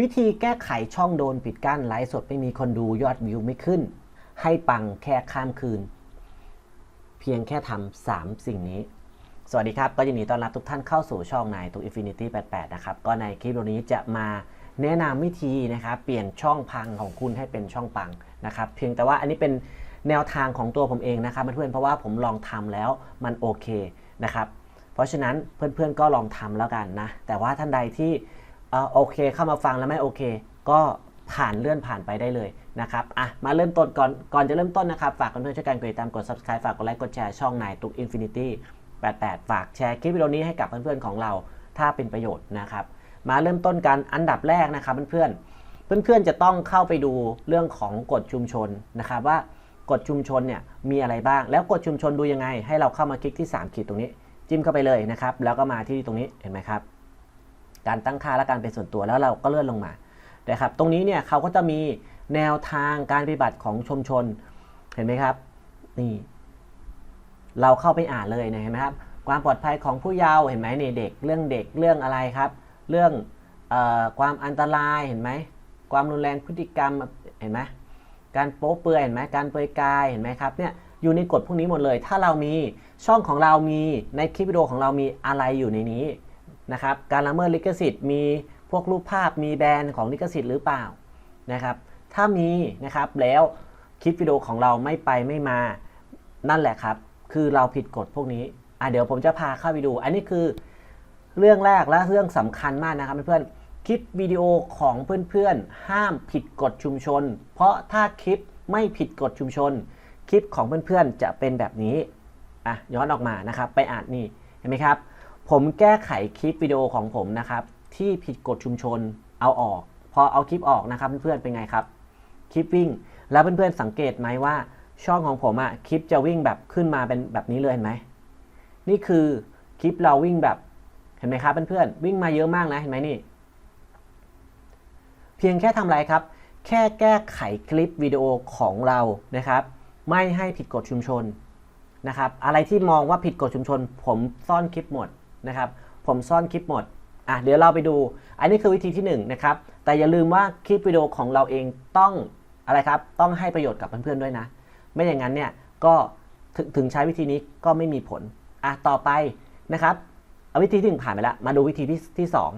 วิธีแก้ไขช่องโดนปิดกั้นไลฟ์สดไม่มีคนดูยอดวิวไม่ขึ้น ให้ปังแค่ข้ามคืน เพียงแค่ทำสามสิ่งนี้ สวัสดีครับ ก็ยินดีต้อนรับทุกท่านเข้าสู่ช่องนายตุก Infinity 88 นะครับ ก็ในคลิปวันนี้จะมาแนะนำวิธีนะครับเปลี่ยนช่องพังของคุณให้เป็นช่องปังนะครับ เพียงแต่ว่าอันนี้เป็นแนวทางของตัวผมเองนะครับเพื่อนๆเพราะว่าผมลองทำแล้วมันโอเคนะครับ เพราะฉะนั้นเพื่อนๆก็ลองทำแล้วกันนะแต่ว่าท่านใดที่ อโอเคเข้ามาฟังแล้วไม่โอเค ก็ผ่านเลื่อนผ่านไปได้เลยนะครับอะมาเริ่มต้นก่อนก่อนจะเริ่มต้นนะครับ ฝากเพื่อนๆช่วยกันกดติดตามกด subscribe ฝากกดไลค์กดแชร์ช่องนายตุก Infinity 88 ฝากแชร์คลิปวิดีโอนี้ให้กับเพื่อนๆของเราถ้าเป็นประโยชน์นะครับ มาเริ่มต้นกันอันดับแรกนะครับเพื่อนๆเพื่อนๆจะต้องเข้าไปดูเรื่องของกฎชุมชนนะครับว่ากฎชุมชนเนี่ยมีอะไรบ้าง แล้วกฎชุมชนดูยังไง ให้เราเข้ามาคลิกที่3ขีดตรงนี้ จิ้มเข้าไปเลยนะครับ แล้วก็มาที่ตรงนี้เห็นไหมครับ การตั้งค่าและการเป็นส่วนตัวแล้วเราก็เลื่อนลงมานะครับตรงนี้เนี่ยเขาก็จะมีแนวทางการปฏิบัติของชุมชนเห็นไหมครับนี่เราเข้าไปอ่านเลยนะเห็นไหมครับความปลอดภัยของผู้เยาว์เห็นไหมในเด็กเรื่องเด็กเรื่องอะไรครับ เรื่องออความอันตรายเห็นไหมความรุนแรงพฤติกรรมเห็นไหมการโป๊เปลือยเห็นไหมการเปลือยกายเห็นไหมครับเนี่ยอยู่ในกฎพวกนี้หมดเลย ถ้าเรามีช่องของเรามีในคลิปวิดีโอของเรามีอะไรอยู่ในนี้ นะครับการละเมิดลิขสิทธิ์มีพวกรูปภาพมีแบรนด์ของลิขสิทธิ์หรือเปล่านะครับถ้ามีนะครับแล้วคลิปวิดีโอของเราไม่ไปไม่มานั่นแหละครับ คือเราผิดกฎพวกนี้อะเดี๋ยวผมจะพาเข้าไปดู อันนี้คือเรื่องแรกและเรื่องสำคัญมากนะครับเพื่อนๆคลิปวิดีโอของเพื่อนๆ ห้ามผิดกฎชุมชน เพราะถ้าคลิปไม่ผิดกฎชุมชน คลิปของเพื่อนๆจะเป็นแบบนี้อะย้อนออกมานะครับ ไปอ่านนี่เห็นไหมครับ ผมแก้ไขคลิปวิดีโอของผมนะครับ ที่ผิดกฎชุมชนเอาออก พอเอาคลิปออกนะครับเพื่อนๆเป็นไงครับ คลิปวิ่ง แล้วเพื่อนๆสังเกตไหมว่า ช่องของผมอะคลิปจะวิ่งแบบขึ้นมาเป็นแบบนี้เลยเห็นไหมนี่คือคลิปเราวิ่งแบบเห็นไหมครับเพื่อนๆวิ่งมาเยอะมากนะเห็นไหมนี่ เพียงแค่ทำอะไรครับ แค่แก้ไขคลิปวิดีโอของเรานะครับ ไม่ให้ผิดกฎชุมชนนะครับ อะไรที่มองว่าผิดกฎชุมชน ผมซ่อนคลิปหมด นะครับ ผมซ่อนคลิปหมด อะเดี๋ยวเราไปดู อันนี้คือวิธีที่1นงนะครับ แต่อย่าลืมว่าคลิปวิดีโอของเราเองต้องอะไรครับ ต้องให้ประโยชน์กับเพื่อนๆด้วยนะ ไม่อย่างนั้นเนี่ยก็ถถึงใช้วิธีนี้ก็ไม่มีผล อะต่อไปนะครับเอาวิธีที่หนึ่งผ่านไปแล้ว มาดูวิธีที่ที่สอง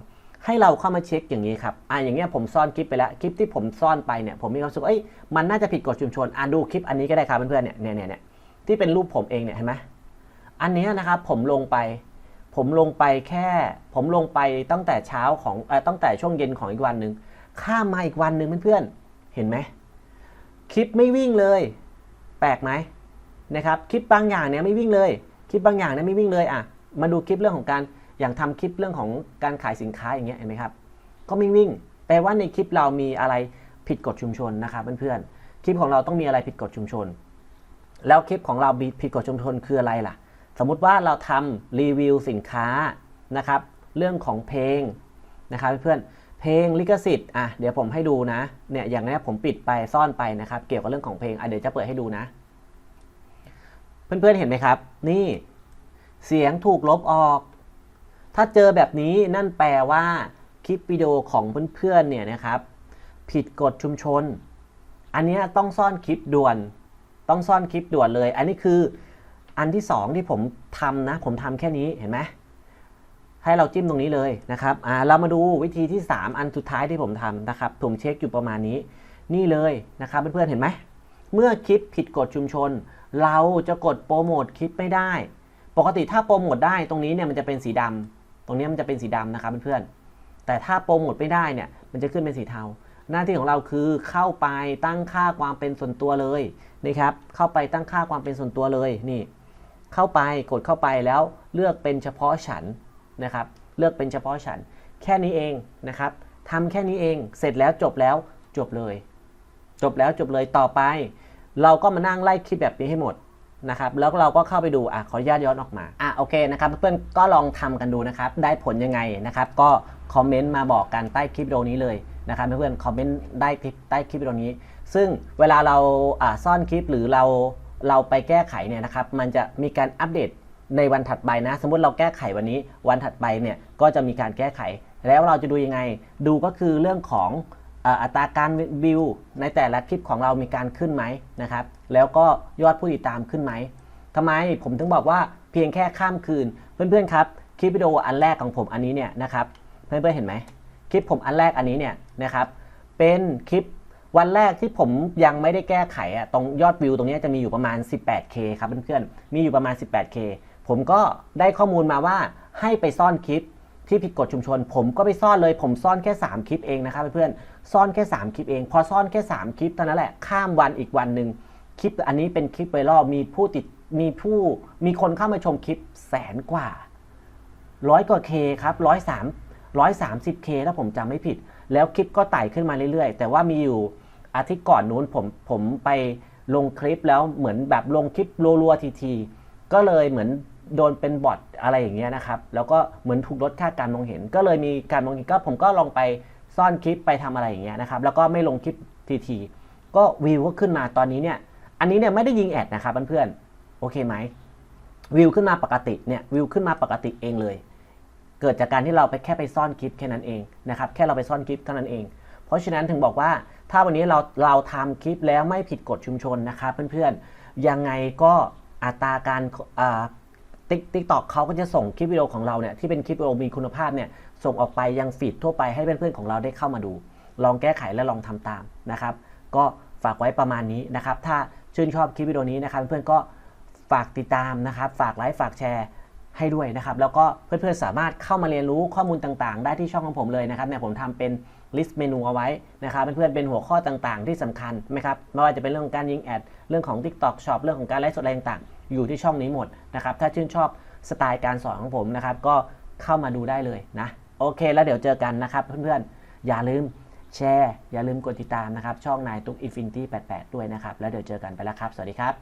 ให้เราเข้ามาเช็คอย่างนี้ครับ อะอย่างเงี้ยผมซ่อนคลิปไปแล้ว คลิปที่ผมซ่อนไปเนี่ยผมมีความรู้สึกเอ้ยมันน่าจะผิดกฎชุมชน อะดูคลิปอันนี้ก็ได้ครับเพื่อนๆเนี่ยเนี่ยเนี่ยที่เป็นรูปผมเองเนี่ยเห็นไหมอันนี้นะครับผมลงไป ผมลงไปแค่ ผมลงไปตั้งแต่เช้าของอตั้งแต่ช่วงเย็นของอีกวันหนึ่งข้ามมาอีกวันหนึ่งเพื่อนๆเห็นไหมคลิปไม่วิ่งเลย แปลกไหมนะครับคลิปบางอย่างเนี่ยไม่วิ่งเลย คลิปบางอย่างเนี่ยไม่วิ่งเลยอะมาดูคลิปเรื่องของการอย่างทำคลิปเรื่องของการขายสินค้าอย่างเงี้ยเห็นไหมครับ ก็ไม่วิ่ง แปลว่าในคลิปเรามีอะไรผิดกฎชุมชนนะครับเพื่อนๆคลิปของเราต้องมีอะไรผิดกฎชุมชน แล้วคลิปของเราผิดกฎชุมชนคืออะไรล่ะ สมมุติว่าเราทำรีวิวสินค้านะครับ เรื่องของเพลงนะครับเพื่อนเพลงลิขสิทธิ์อะเดี๋ยวผมให้ดูนะเนี่ยอย่างนี้ผมปิดไปซ่อนไปนะครับ เกี่ยวกับเรื่องของเพลงอะเดี๋ยวจะเปิดให้ดูนะ เพื่อนๆเห็นไหมครับ นี่เสียงถูกลบออก ถ้าเจอแบบนี้นั่นแปลว่าคลิปวิดีโอของเพื่อนๆเนี่ยนะครับ ผิดกฎชุมชน อันนี้ต้องซ่อนคลิปด่วน ต้องซ่อนคลิปด่วนเลย อันนี้คือ อันที่สองที่ผมทำนะ ผมทำแค่นี้เห็นไหมให้เราจิ้มตรงนี้เลยนะครับอ่าเรามาดูวิธีที่ 3 อันสุดท้ายที่ผมทำนะครับผมเช็คอยู่ประมาณนี้นี่เลยนะครับเพื่อนๆเห็นไหมเมื่อคลิปผิดกฎชุมชน เราจะกดโปรโมทคลิปไม่ได้ ปกติถ้าโปรโมทได้ตรงนี้เนี่ยมันจะเป็นสีดำตรงนี้มันจะเป็นสีดำนะครับเพื่อนๆแต่ถ้าโปรโมทไม่ได้เนี่ยมันจะขึ้นเป็นสีเทา หน้าที่ของเราคือเข้าไปตั้งค่าความเป็นส่วนตัวเลยนะครับเข้าไปตั้งค่าความเป็นส่วนตัวเลยนี่ เข้าไปกดเข้าไปแล้วเลือกเป็นเฉพาะฉันนะครับ เลือกเป็นเฉพาะฉัน แค่นี้เองนะครับทำแค่นี้เองเสร็จแล้วจบแล้วจบเลย จบแล้วจบเลยต่อไป เราก็มานั่งไล่คลิปแบบนี้ให้หมดนะครับแล้วเราก็เข้าไปดูอะขออนุญาตย้อนออกมาอะโอเคนะครับเพื่อนๆก็ลองทำกันดูนะครับ ได้ผลยังไงนะครับ ก็คอมเมนต์มาบอกกันใต้คลิปวิดีโอนี้เลยนะครับเพื่อนๆคอมเมนต์ได้คลิปใต้คลิปวิดีโอนี้ ซึ่งเวลาเราอ่าซ่อนคลิปหรือเรา เราไปแก้ไขเนี่ยนะครับมันจะมีการอัปเดตในวันถัดไปนะ สมมุติเราแก้ไขวันนี้วันถัดไปเนี่ยก็จะมีการแก้ไข แล้วเราจะดูยังไง ดูก็คือเรื่องของอัตราการวิวในแต่ละคลิปของเรามีการขึ้นไหมนะครับ แล้วก็ยอดผู้ติดตามขึ้นไหมทำไมผมถึงบอกว่าเพียงแค่ข้ามคืน เพื่อนๆครับคลิปวิดีโออันแรกของผมอันนี้เนี่ยนะครับเพื่อนๆเห็นไหมคลิปผมอันแรกอันนี้เนี่ยนะครับเป็นคลิป วันแรกที่ผมยังไม่ได้แก้ไขอะตรงยอดวิวตรงนี้จะมีอยู่ประมาณ 18k ครับเพื่อนๆ มีอยู่ประมาณ 18k ผมก็ได้ข้อมูลมาว่าให้ไปซ่อนคลิปที่ผิดกฎชุมชน ผมก็ไปซ่อนเลย ผมซ่อนแค่ 3 คลิปเองนะครับเพื่อนๆ ซ่อนแค่ 3 คลิปเอง พอซ่อนแค่ 3 คลิปเท่านั้นแหละ ข้ามวันอีกวันหนึ่งคลิปอันนี้เป็นคลิปไวรัลมีผู้ติดมีผู้มีคนเข้ามาชมคลิปแสนกว่าร้อยกว่าเคครับร้อยสามร้อยสามสิบเคถ้าผมจำไม่ผิด แล้วคลิปก็ไต่ขึ้นมาเรื่อยๆ แต่ว่ามีอยู่ อาทิตย์ก่อนนู้นผมผมไปลงคลิปแล้วเหมือนแบบลงคลิปรัวๆทีๆก็เลยเหมือนโดนเป็นบอทอะไรอย่างเงี้ยนะครับ แล้วก็เหมือนถูกลดค่าการมองเห็น ก็เลยมีการมองเห็นก็ผมก็ลองไปซ่อนคลิปไปทำอะไรอย่างเงี้ยนะครับ แล้วก็ไม่ลงคลิปทีๆก็วิวก็ขึ้นมาตอนนี้เนี่ย อันนี้เนี่ยไม่ได้ยิงแอดนะครับเพื่อนๆ โอเคไหมวิวขึ้นมาปกติเนี่ยวิวขึ้นมาปกติเองเลย เกิดจากการที่เราไปแค่ไปซ่อนคลิปแค่นั้นเองนะครับ แค่เราไปซ่อนคลิปเท่านั้นเอง เพราะฉะนั้นถึงบอกว่า ถ้าวันนี้เราเราทำคลิปแล้วไม่ผิดกฎชุมชนนะครับเพื่อนๆ ยังไงก็อัตราการติ๊กติ๊กตอกเขาก็จะส่งคลิปวิดีโอของเราเนี่ยที่เป็นคลิปวิดีโอมีคุณภาพเนี่ยส่งออกไปยังฟีดทั่วไปให้เพื่อนๆของเราได้เข้ามาดู ลองแก้ไขและลองทำตามนะครับ ก็ฝากไว้ประมาณนี้นะครับ ถ้าชื่นชอบคลิปวิดีโอนี้นะครับ เพื่อนๆก็ฝากติดตามนะครับ ฝากไลค์ฝากแชร์ ให้ด้วยนะครับแล้วก็เพื่อนๆสามารถเข้ามาเรียนรู้ข้อมูลต่างๆ ได้ที่ช่องของผมเลยนะครับเนี่ยผมทำเป็นลิสต์เมนูเอาไว้นะครับเพื่อนๆเป็นหัวข้อต่างๆ ที่สำคัญนะครับไม่ว่าจะเป็นเรื่องของการยิงแอดเรื่องของ TikTok Shop เรื่องของการไลฟ์สดอะไรต่างๆ อยู่ที่ช่องนี้หมดนะครับถ้าชื่นชอบสไตล์การสอนของผมนะครับก็เข้ามาดูได้เลยนะโอเค แล้วเดี๋ยวเจอกันนะครับเพื่อนๆอย่าลืมแชร์ อย่าลืมกดติดตามนะครับช่องนายตุ๊กอินฟินิตี้88 ด้วยนะครับ แล้วเดี๋ยวเจอกันไปแล้วครับ สวัสดีครับ